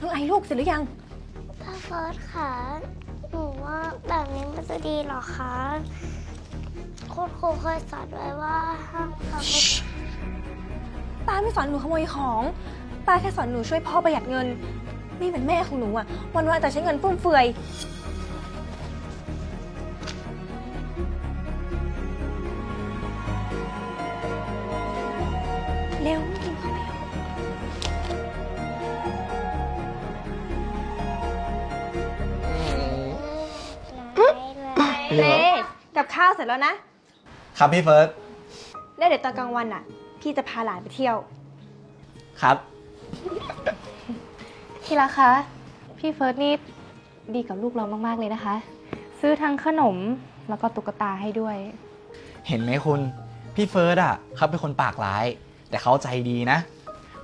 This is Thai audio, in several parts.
น้องไอลูกเสร็จหรือยัง พ่อเฟิร์สค่ะหนูว่าแบบนี้มันจะดีเหรอคะคุณครูเคยสอนไว้ว่าห้ามทำป้าไม่สอนหนูขโมยของ ป้าแค่สอนหนูช่วยพ่อประหยัดเงิน ไม่เหมือนแม่ของหนูอะวันวันๆแต่ใช้เงินฟุ่มเฟือย เร็วกิน ไหนเลยเน่กับข้าวเสร็จแล้วนะ ครับพี่เฟิร์สแล้วเดี๋ยวตอนกลางวันอะพี่จะพาหลานไปเที่ยว ครับ ที่รักคะ พี่เฟิร์สนี่ดีกับลูกเรามาก ๆ เลยนะคะ ซื้อทั้งขนมแล้วก็ตุ๊กตาให้ด้วย เห็นไหมคุณ พี่เฟิร์สอะเขาเป็นคนปากร้าย แต่เขาใจดีนะ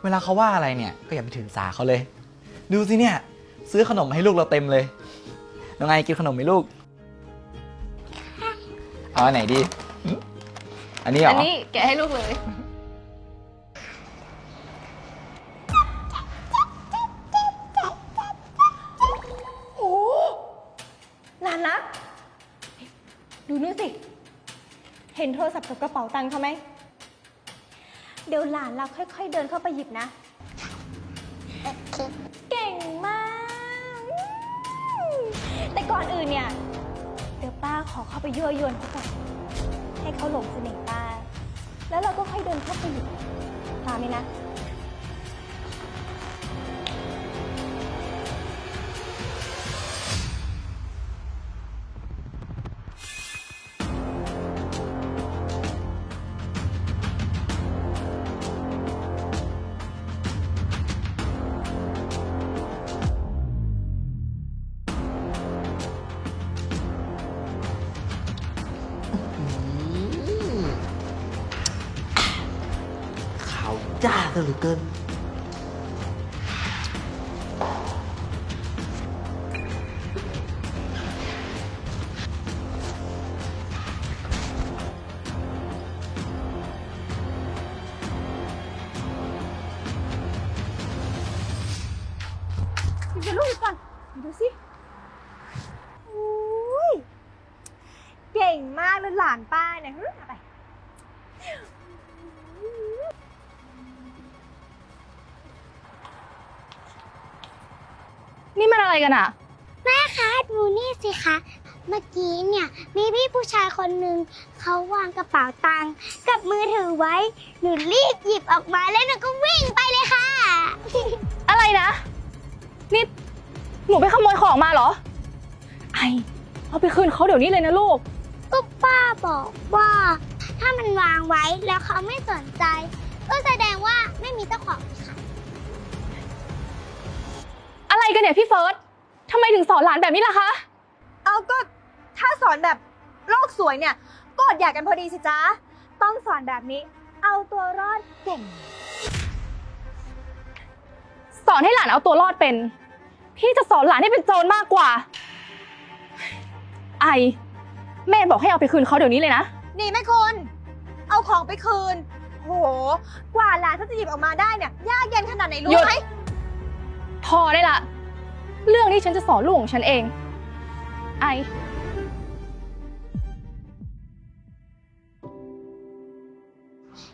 เวลาเขาว่าอะไรเนี่ยก็อย่าไปถือสาเขาเลย ดูสิเนี่ย ซื้อขนมให้ลูกเราเต็มเลยน้องไงกินขนมไหมลูก เอาอันไหนดีหึอันนี้เหรออัอนนี้แกะให้ลูกเลย โอ้หลานรัก ดูนู่นสิ เห็นโทรศัพท์กับกระเป๋าตังค์เขาไหม เดี๋ยวหลานเราค่อยๆเดินเข้าไปหยิบนะ เก่งมากอืมแต่ก่อนอื่นเนี่ยเดี๋ยว ป้าขอเข้าไปยั่วยวนเขาก่อนให้เขาหลงเสน่ห์ป้า แล้วเราก็ค่อยเดินเข้าไปหยิบตามไหมนะ จ้าซะเหลือเกินดูลูกก่อนดูสิอุ้ย เก่งมากเลยหลานป้าเนี่ยหึเอาไป นี่มันอะไรกันอะแม่คะดูนี่สิคะ เมื่อกี้เนี่ยมีพี่ผู้ชายคนหนึ่งเขาวางกระเป๋าตังค์กับมือถือไว้ หนูรีบหยิบออกมาแล้วหนูก็วิ่งไปเลยค่ะ อะไรนะ นี่หนูไปขโมยของมาเหรอ ไอเอาไปคืนเขาเดี๋ยวนี้เลยนะลูก ก็ป้าบอกว่า ถ้ามันวางไว้แล้วเขาไม่สนใจ ก็แสดงว่าไม่มีเจ้าของ กันเนี่ยพี่เฟิร์สทำไมถึงสอนหลานแบบนี้ล่ะคะ เอาก็ถ้าสอนแบบโลกสวยเนี่ยก็อดอยากกันพอดีสิจ๊ะ ต้องสอนแบบนี้ เอาตัวรอดเก่ง สอนให้หลานเอาตัวรอดเป็น พี่จะสอนหลานให้เป็นโจรมากกว่า ไอ แม่บอกให้เอาไปคืนเขาเดี๋ยวนี้เลยนะ นี่แม่คุณ เอาของไปคืน โห กว่าหลานเขาจะหยิบออกมาได้เนี่ย ยากเย็นขนาดไหนรู้หยุดไหม พอได้ละ เรื่องนี้ฉันจะสอนลูกของฉันเอง ไอ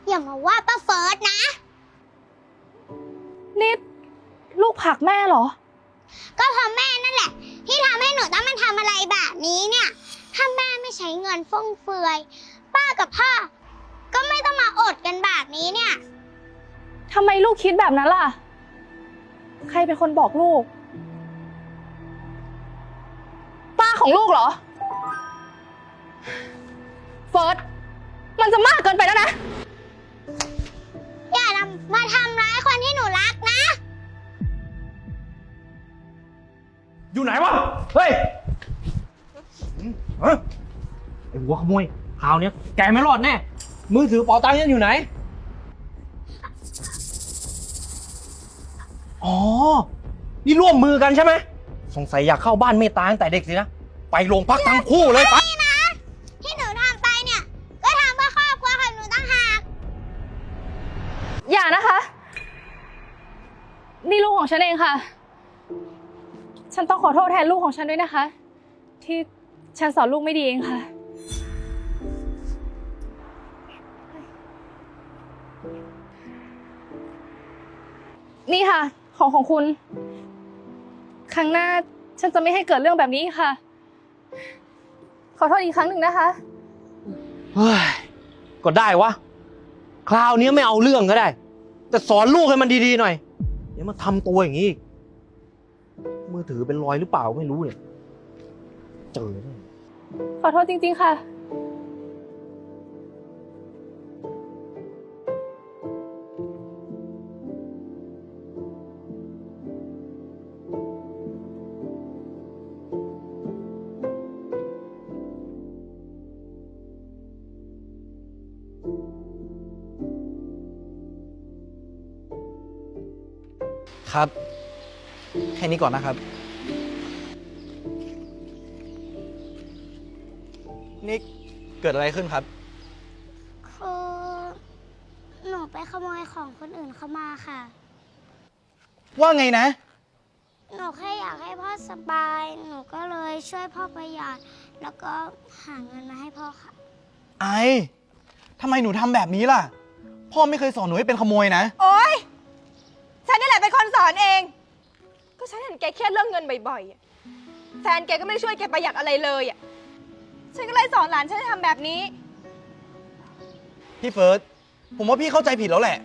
อย่ามาว่าป้าเฟิร์สนะนี่ลูกผลักแม่เหรอ ก็เพราะแม่นั่นแหละ ที่ทำให้หนูต้องมาทำอะไรแบบนี้เนี่ย ถ้าแม่ไม่ใช้เงินฟุ่มเฟือย ป้ากับพ่อ ก็ไม่ต้องมาอดกันแบบนี้เนี่ย ทำไมลูกคิดแบบนั้นล่ะ ใครเป็นคนบอกลูก ป้าของลูกเหรอ เฟิร์สมันจะมากเกินไปแล้วนะ อย่าทำมาทำร้ายคนที่หนูรักนะ อยู่ไหนวะ เฮ้ยฮะไอ้หัวขโมยคราวเนี้ยแกไม่รอดแน่ มือถือเป๋าตังค์ยังอยู่ไหน อ๋อ นี่ร่วมมือกันใช่ไหม สงสัยอยากเข้าบ้านเมตตาตั้งแต่เด็กสินะ ไปโรงพักทั้งคู่เลยไปที่หนูทำไปเนี่ย ก็ทำเพื่อครอบครัวของหนูตั้งหาก อย่านะคะ นี่ลูกของฉันเองค่ะ ฉันต้องขอโทษแทนลูกของฉันด้วยนะคะ ที่ฉันสอนลูกไม่ดีเองค่ะ นี่ค่ะ ของของคุณ ครั้งหน้าฉันจะไม่ให้เกิดเรื่องแบบนี้อีกค่ะ ขอโทษอีกครั้งหนึ่งนะคะ เฮ้ยก็ได้วะ คราวนี้ไม่เอาเรื่องก็ได้ แต่สอนลูกให้มันดีๆหน่อยอย่ามาทำตัวอย่างนี้อีกมือถือเป็นรอยหรือเปล่าไม่รู้เนี่ย เจอแน่ ขอโทษจริง ๆ ค่ะ ครับ แค่นี้ก่อนนะครับ นี่เกิดอะไรขึ้นครับ คือหนูไปขโมยของคนอื่นเขามาค่ะ ว่าไงนะ หนูแค่อยากให้พ่อสบาย หนูก็เลยช่วยพ่อประหยัด แล้วก็หาเงินมาให้พ่อค่ะ ไอทำไมหนูทำแบบนี้ล่ะ พ่อไม่เคยสอนหนูให้เป็นขโมยนะ โอ๊ อนเอง ก็ฉันเห็นแกเครียดเรื่องเงินบ่อยๆอะแฟนแกก็ไม่ได้ช่วยแกประหยัดอะไรเลยอะ ฉันก็เลยสอนหลานฉันให้ทำแบบนี้ พี่เฟิร์สผมว่าพี่เข้าใจผิดแล้วแหละ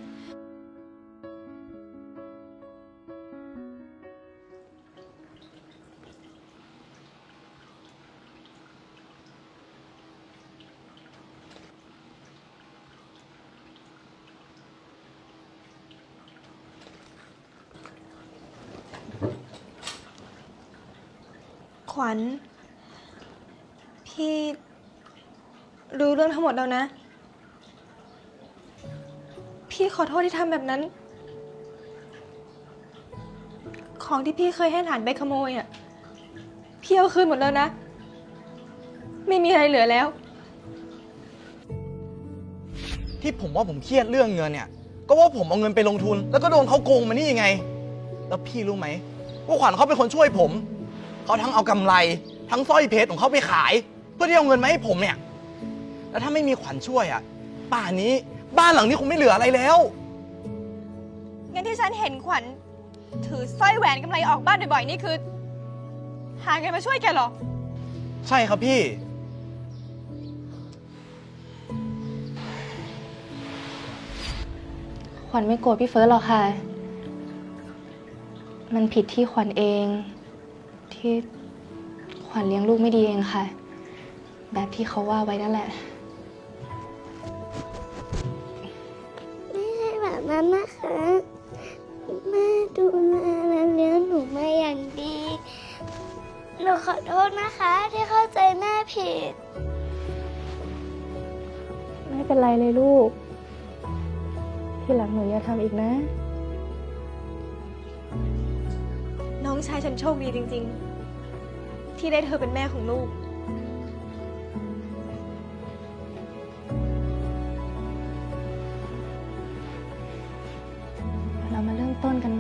ขวัญ พี่รู้เรื่องทั้งหมดแล้วนะ พี่ขอโทษที่ทำแบบนั้น ของที่พี่เคยให้หลานไปขโมยอะ พี่เอาคืนหมดแล้วนะ ไม่มีอะไรเหลือแล้ว ที่ผมว่าผมเครียดเรื่องเงินเนี่ย ก็ว่าผมเอาเงินไปลงทุน แล้วก็โดนเขาโกงมานี่ยังไง แล้วพี่รู้ไหมว่าขวัญเขาเป็นคนช่วยผม เขาทั้งเอากำไร ทั้งสร้อยเพชรของเขาไปขาย เพื่อที่เอาเงินมาให้ผมเนี่ย แล้วถ้าไม่มีขวัญช่วยอะ ป่านนี้บ้านหลังนี้คงไม่เหลืออะไรแล้ว งั้นที่ฉันเห็นขวัญถือสร้อยแหวนกำไรออกบ้านบ่อยๆนี่คือ หาเงินมาช่วยแกเหรอ ใช่ครับพี่ ขวัญไม่โกรธพี่เฟิร์สหรอกค่ะ มันผิดที่ขวัญเอง ที่ขวัญเลี้ยงลูกไม่ดีเองค่ะ แบบที่เขาว่าไว้นั่นแหละ ไม่ใช่แบบนั้นนะคะแม่ดูแลและเลี้ยงหนูมาอย่างดี หนูขอโทษนะคะที่เข้าใจแม่ผิด ไม่เป็นไรเลยลูก ที่หลังหนูอย่าทำอีกนะ ชายฉันโชคดีจริง ๆ ที่ได้เธอเป็นแม่ของลูก เรามาเริ่มต้นกัน